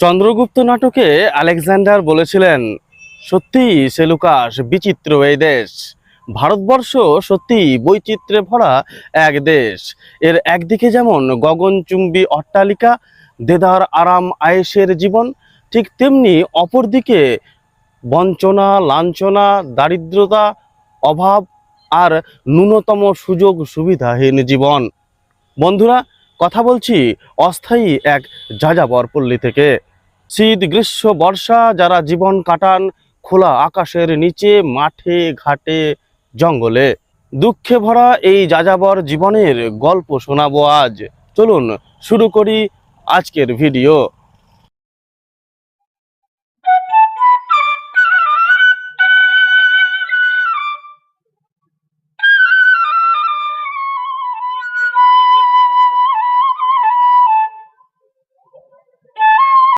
চন্দ্রগুপ্ত নাটকে আলেকজান্ডার বলেছিলেন, সত্যি সেলুকাস বিচিত্র এই দেশ। ভারতবর্ষ সত্যি বৈচিত্র্যে ভরা এক দেশ। এর একদিকে যেমন গগনচুম্বী অট্টালিকা, দেদার আরাম আয়েসের জীবন, ঠিক তেমনি অপরদিকে বঞ্চনা, লাঞ্ছনা, দারিদ্রতা, অভাব আর ন্যূনতম সুযোগ সুবিধাহীন জীবন। বন্ধুরা, কথা বলছি অস্থায়ী এক যাযাবর পল্লী থেকে। শীত, গ্রীষ্ম, বর্ষা, যারা জীবন কাটান খোলা আকাশের নিচে, মাঠে, ঘাটে, জঙ্গলে। দুঃখে ভরা এই যাযাবর জীবনের গল্প শোনাবো আজ। চলুন শুরু করি আজকের ভিডিও।